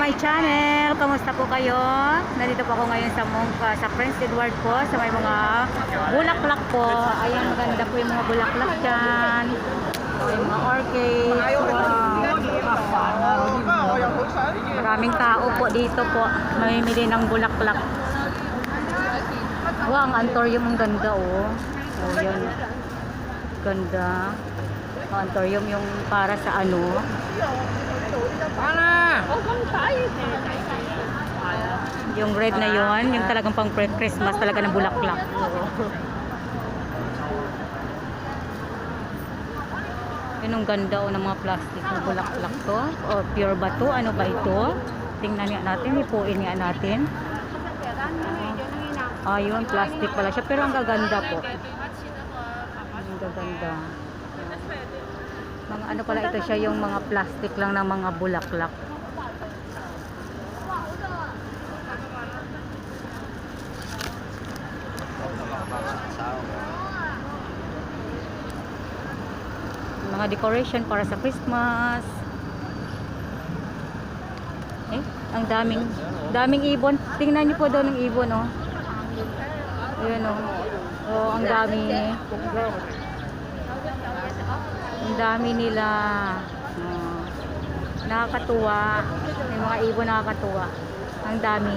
my channel! Kamusta po kayo? Nandito po ako ngayon sa Mongka, sa Prince Edward po, sa may mga bulaklak po. Ayan, maganda po yung mga bulaklak dyan. May mga orchids. Wow. Maraming tao po dito po. Mamimili ng bulaklak. Wow, ang antorium ang ganda oh. Oh, yan. Ganda. Ang antorium yung para sa ano. Yung red na yon, yung talagang pang Christmas talaga ng bulaklak. Yun ang ganda o ng mga plastic na bulaklak to. O pure ba to? Ano ba ito? Tingnan nga natin, ipuin nga natin. Ayun, plastic pala siya. Pero ang gaganda po. Ang gaganda. Mga ano pala ito siya, yung mga plastic lang ng mga bulaklak. mga decoration para sa Christmas. Eh, ang daming daming ibon. Tingnan niyo po doon ng ibon, oh. Ayun, oh. Oh, ang dami. Ang dami nila. Oh. Nakakatuwa. May mga ibon nakakatuwa. Ang dami.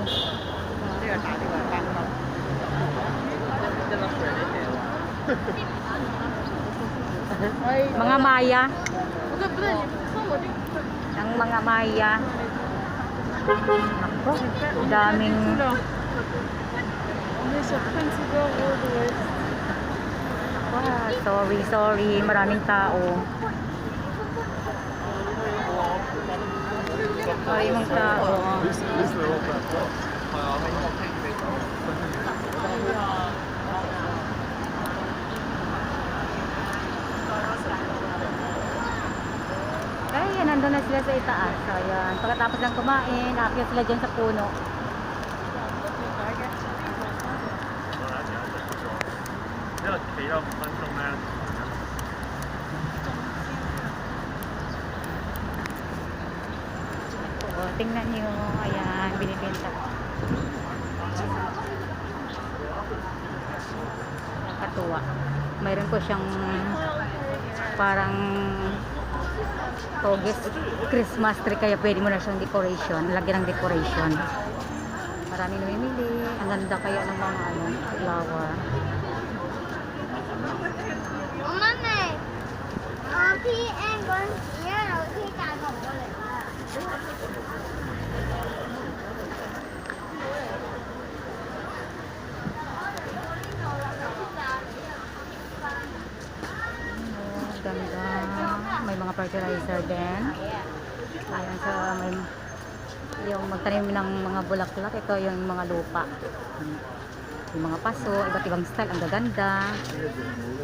Mga Maya. Ang mga Maya. Ako, daming Ah, sorry, sorry. Maraming tao. Maraming tao. Ay, nandun na sila sa itaas. Ayan. Pagkatapos ng kumain, aakyat sila dyan sa puno. O, tingnan nyo. Ayan, binibenta. Nakatuwa. Mayroon po siyang parang August Christmas tree kaya pwede mo na siyang decoration, lagyan ng decoration. Marami namimili. Ang ganda kaya ng mga ano, flower. 我妹妹，我 P N 嗰阵时咧，有啲大同我嚟啦。 Oh, ganda. May mga fertilizer din. Ayan sa may yung magtanim ng mga bulaklak. Ito yung mga lupa. Yung mga paso, iba't ibang style. Ang gaganda. Gaganda.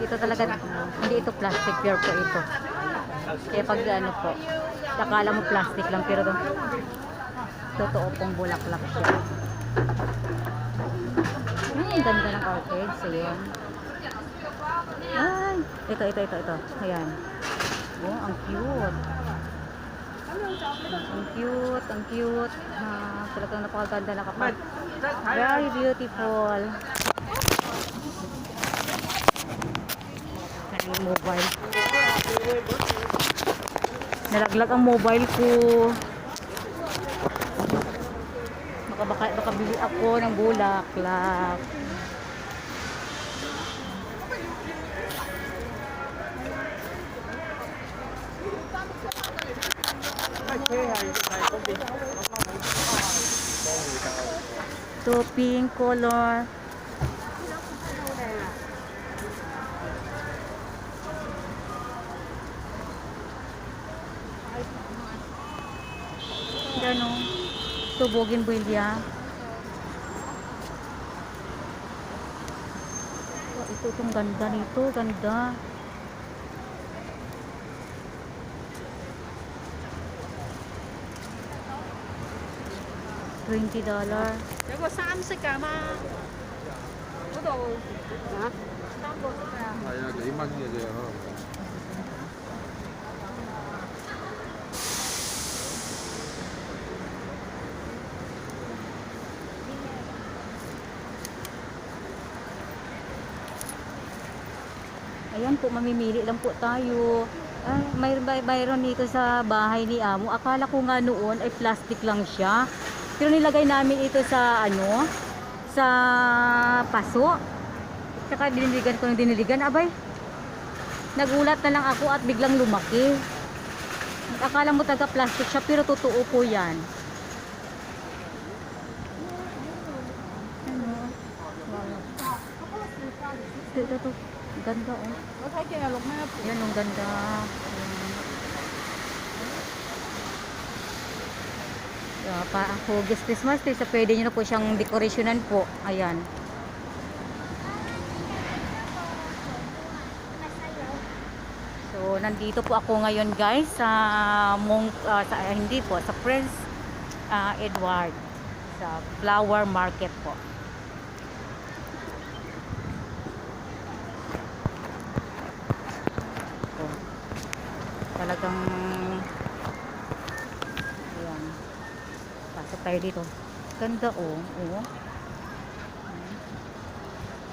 Ito talaga, hindi ito plastic, pure po ito. Kaya pag ano po, akala mo plastic lang, pero to, totoo pong bulaklak siya. Ay, ang ganda ng orchids. Ayun. Ay, ito, ito, ito, ito. Ayan. Oh, ang cute. Ang cute, ang cute. Ah, talagang napakaganda na kapag. Very beautiful. Ang mobile. Nalaglag ang mobile ko. Baka, baka, baka bili ako ng bulaklak. To pink color. color, no? Ito, bougainvillea. Oh, ito, itong ganda nito. Ganda. Twenty dollar. Ako saan sa kama? Ano? Ha? Ano? Ayun, limang niya dyan. Ayan po, mamimili lang po tayo. Ay, may, may mayroon dito sa bahay ni Amo. Akala ko nga noon ay plastic lang siya. Pero nilagay namin ito sa ano, sa paso. Tsaka diniligan ko ng diniligan. Abay, nagulat na lang ako at biglang lumaki. Akala mo taga plastic siya pero totoo po yan. Ano? Wow. Ito, ito, ito. Ganda oh. Yan ang ganda. Ayan. Yeah, pa hugis Christmas tree. So, pwede nyo na po siyang dekorasyonan po. Ayan. So, nandito po ako ngayon guys sa Mong, ah, sa, ah, hindi po, sa Prince ah, Edward sa flower market po. Ito. Talagang ayan. Pasok tayo dito. Ganda oh. Oh.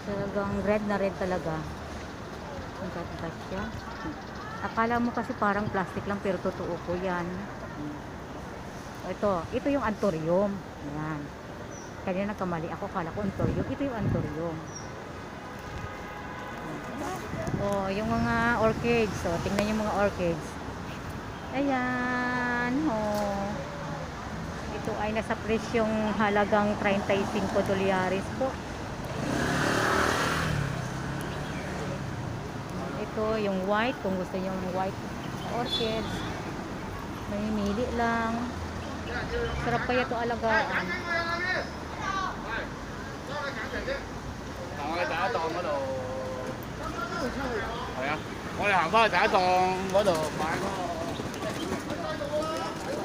Talagang red na red talaga. Ang ganda siya. Akala mo kasi parang plastic lang pero totoo po yan. Ito, ito yung antorium. Ayan. Kanina nagkamali ako, kala ko antorium. Ito yung antorium. Oh, yung mga orchids. So, tingnan yung mga orchids. Ayan. Oh ito ay nasa presyong halagang 35 dolyares po. Ito yung white, kung gusto nyo yung white orchids. Mamimili lang. Sarap kaya ito alagaan.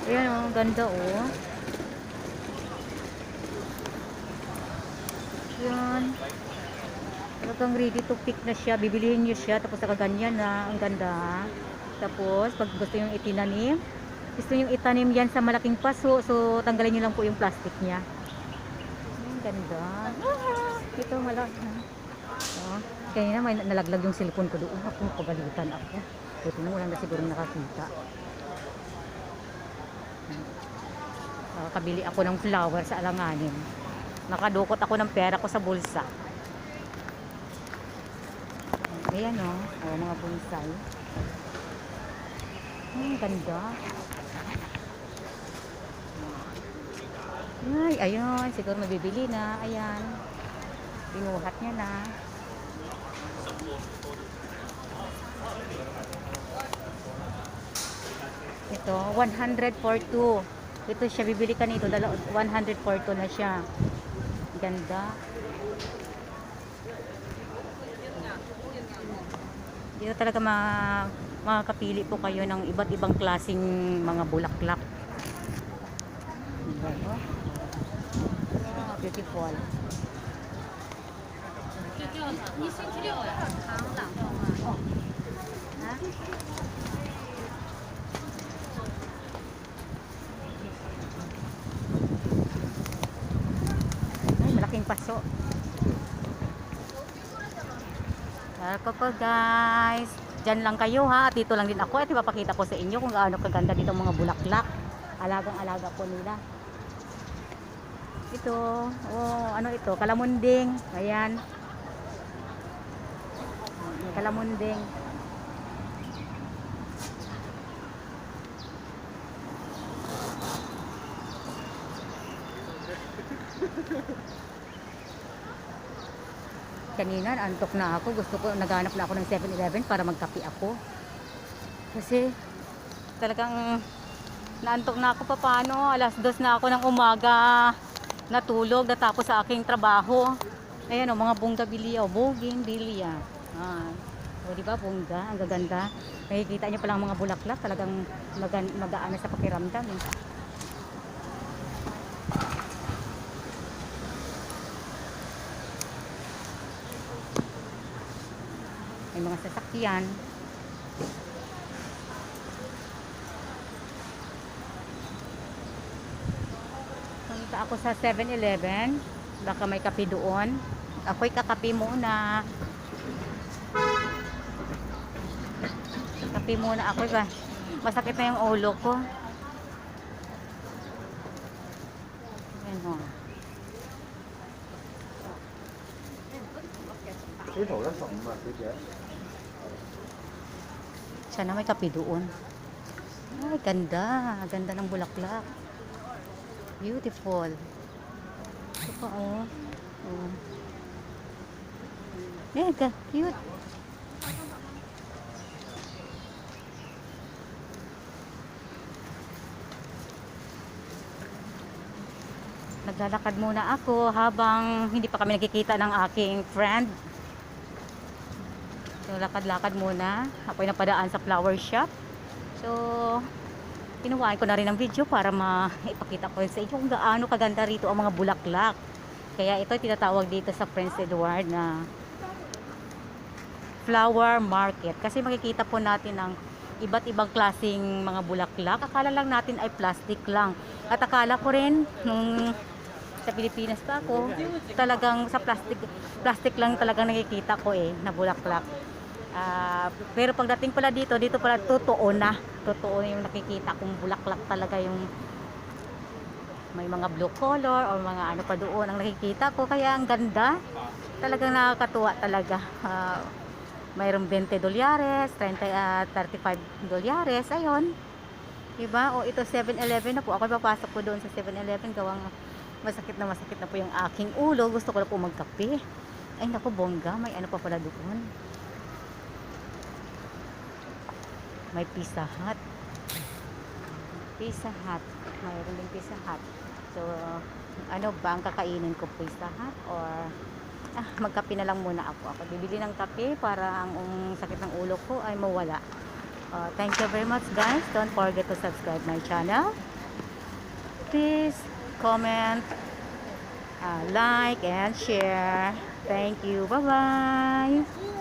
Ayan o, oh, ganda o. Oh. Yan. Talagang ready to pick na siya. Bibilihin niyo siya. Tapos nakaganyan na. Ang ganda. Tapos, pag gusto yung itinanim, gusto yung itanim yan sa malaking paso. So, tanggalin niyo lang po yung plastic niya. Ang ganda. Ah, ito malaki. Oh, kanina may nalaglag yung cellphone ko doon. Ako, pagalitan ako. Buti na wala na siguro nakakita. Nakakabili ako ng flower sa alanganin. Nakadukot ako ng pera ko sa bulsa. Ayan o. Oh. Oh, mga bonsai. Ang ganda. Ay, ayun. Siguro mabibili na. Ayan. Binuhat niya na. Ito, 100 for 2. Ito siya, bibili ka nito. Dala, 100 for 2 na siya. Ganda. Dito talaga ma makakapili po kayo ng iba't ibang klasing mga bulaklak. Diba? Oh, beautiful. Ha? Ay, malaking paso. Ako po guys. Diyan lang kayo ha. Dito lang din ako. At ipapakita ko sa inyo kung gaano kaganda dito mga bulaklak. Alagang alaga po nila. Ito. Oh, ano ito? Kalamunding. Ayan. Kalamunding. Kanina antok na ako. Gusto ko naghanap na ako ng 7-Eleven para magkape ako. Kasi talagang naantok na ako pa paano alas dos na ako ng umaga. Natulog natapos sa aking trabaho. Ayan o mga bongga bilya o buging bilya ah. o di ba bongga ang gaganda. Makikita niyo palang mga bulaklak talagang magaan na sa pakiramdam eh. mga sasakyan. Punta ako sa 7-Eleven. Baka may kape doon. Ako'y kakape muna. Kape muna ako ba? Masakit na yung ulo ko. Ayan o. 呢度咧十五啊，小姐。 Sana may kape doon. Ay, ganda. Ganda ng bulaklak. Beautiful. Ito pa, oh. oh. Mega cute. Naglalakad muna ako habang hindi pa kami nagkikita ng aking friend. So, lakad-lakad muna. Ako'y napadaan sa flower shop. So, kinuhaan ko na rin ng video para maipakita ko sa inyo kung gaano kaganda rito ang mga bulaklak. Kaya ito tinatawag dito sa Prince Edward na flower market. Kasi makikita po natin ang iba't ibang klasing mga bulaklak. Akala lang natin ay plastic lang. At akala ko rin nung sa Pilipinas pa ako, talagang sa plastic plastic lang talagang nakikita ko eh na bulaklak. Ah, pero pagdating pala dito, dito pala totoo na. Totoo yung nakikita kong bulaklak talaga yung may mga blue color or mga ano pa doon ang nakikita ko. Kaya ang ganda. Talagang nakakatuwa talaga. Ah, mayroong 20 dolyares, 30, ah, 35 dolyares. Ayun. Diba? O ito 7-Eleven na po. Ako papasok po doon sa 7-Eleven gawang masakit na masakit na po yung aking ulo. Gusto ko na po magkape. Ay naku, bongga. May ano pa pala doon. May Pizza Hut. Pizza Hut. Mayroon din Pizza Hut. So, ano ba ang kakainin ko? Pizza Hut or ah, magkape na lang muna ako. Ako bibili ng kape para ang um, sakit ng ulo ko ay mawala. Uh, thank you very much guys. Don't forget to subscribe my channel. Please comment, uh, like, and share. Thank you. Bye-bye.